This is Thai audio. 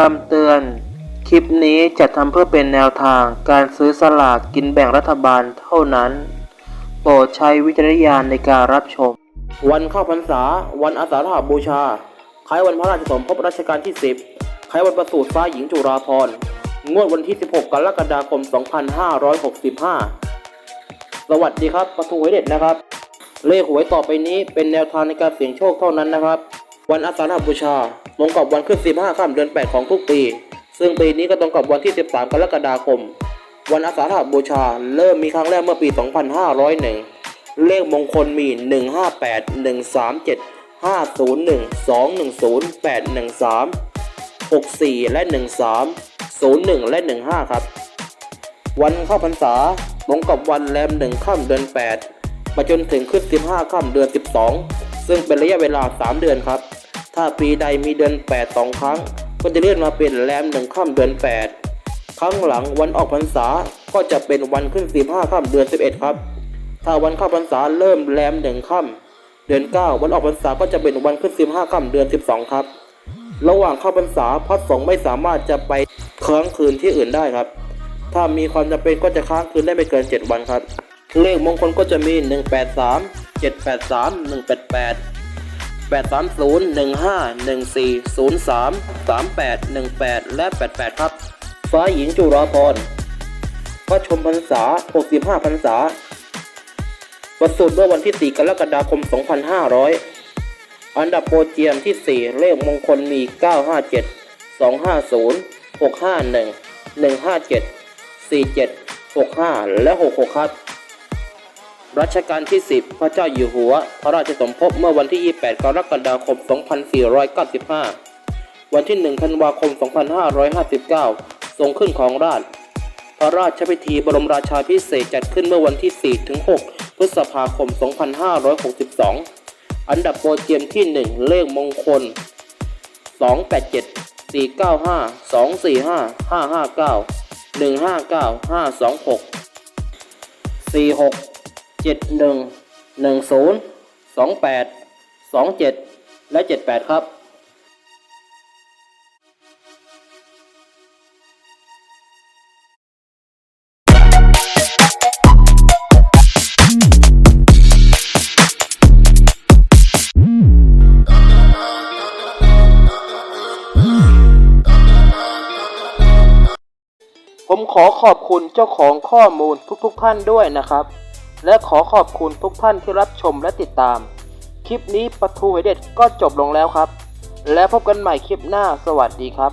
คำเตือน คลิปนี้จะทำเพื่อเป็นแนวทางการซื้อสลากกินแบ่งรัฐบาลเท่านั้น โปรดใช้วิจารณญาณในการรับชม วันเข้าพรรษา วันอาสาฬหบูชา คล้ายวันพระราชสมภพรัชกาลที่ 10 คล้ายวันประสูติฟ้าหญิงจุฬาภรณ์ งวดวันที่ 16 กรกฎาคม 2565 สวัสดีครับ ประตูหวยเด็ดนะครับ เลขหวยต่อไปนี้เป็นแนวทางในการเสี่ยงโชคเท่านั้นนะครับ วันอาสาฬหบูชา ตรงกับวันขึ้น 15ค่ำเดือน 8 ของทุกปี ซึ่งปีนี้ก็ตรงกับวันที่ 13 กรกฎาคม วันอาสาฬหบูชา เริ่มมีครั้งแรกเมื่อปี 2501 เลขมงคลมี 158 137 501 210 813 64 และ 13 01 และ 15 ครับ วันเข้าพรรษาตรงกับวันแรมหนึ่งค่ำเดือน 8 มาจนถึงขึ้น 15 ค่ำเดือน 12 ซึ่งเป็นระยะเวลา 3 เดือนครับ ถ้าปีใดมีเดือน8 2ครั้ง ก็จะเลื่อนมาเป็นแรมหนึ่งค่ำเดือน 8 ครั้งหลังวันออกพรรษาก็จะเป็นวันขึ้น 15ค่ำเดือน 11 ครับ ถ้าวันเข้าพรรษาเริ่มแรมหนึ่งค่ำเดือน 9 วันออกพรรษาก็จะเป็นวันขึ้น 15ค่ำเดือน 12 ครับ ระหว่างเข้าพรรษาพระสงฆ์ไม่สามารถจะไปค้างคืนที่อื่นได้ครับ ถ้ามีความจำเป็นก็จะค้างคืนได้ไม่เกิน 7 วันครับ เลขมงคลก็จะมี 183 783 188 830 15 14 03 38 18 และ 88 ครับ ฟ้าหญิงจุฬาภรพระชมพรรษา 65 พรรษาประสูติเมื่อวันที่ 4 กรกฎาคม 2500 อันดับโปรเจียมที่ 4 เลขมงคลมี 957 250 651 157 47 65 และ 66 ครับ รัชกาลที่ 10 พระเจ้าอยู่หัว พระราชสมภพเมื่อวันที่ 28 กรกฎาคม 2495 วันที่ 1 ธันวาคม 2559 ทรงขึ้นของราช พระราชพิธีบรมราชาพิเศษจัดขึ้นเมื่อวันที่ 4 ถึง 6 พฤษภาคม 2562 อันดับโปรเจียมที่ 1 เลขมงคล 287 495 245 559 159 526 46 71 10 28 27 และ 78 ครับผมขอขอบคุณเจ้าของข้อมูลทุกๆทท่านด้วยนะครับ และขอขอบคุณทุกท่านที่รับชมและติดตาม คลิปนี้ประทูหวเด็ดก็จบลงแล้วครับ และพบกันใหม่คลิปหน้าสวัสดีครับ